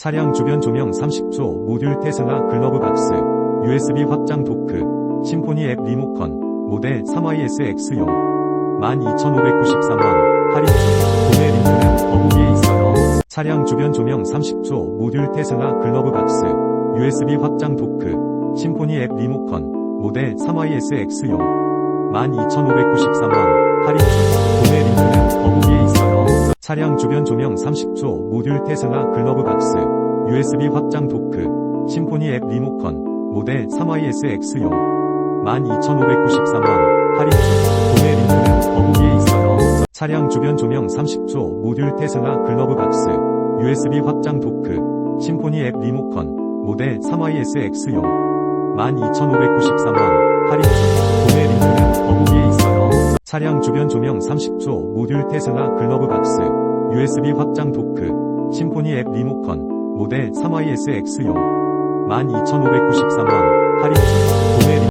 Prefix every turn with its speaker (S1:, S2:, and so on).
S1: 차량 주변 조명 30초, 모듈 태승아 글러브 박스, USB 확장 도크, 심포니 앱 리모컨, 모델 3YSX용, 12,593원, 할인 중, 구매 링크는 더보기에 있어요. 차량 주변 조명 30초, 모듈 태승아 글러브 박스, USB 확장 도크, 심포니 앱 리모컨, 모델 3YSX용, 12,593원, 할인 중, 차량 주변 조명 30초, 모듈 태승아 글러브 박스, USB 확장 도크, 심포니 앱 리모컨, 모델 3YSX용, 12,593원, 할인 중, 구매 링크는 더보기에 있어요. 차량 주변 조명 30초, 모듈 태승아 글러브 박스, USB 확장 도크, 심포니 앱 리모컨, 모델 3YSX용, 12,593원, 할인 중, 구매 링크는 더보기에 있어요. 차량 주변 조명 30초, 모듈 태승아 글러브 박스, USB 확장 도크, 심포니 앱 리모컨, 모델 3YSX용, 12,593원, 할인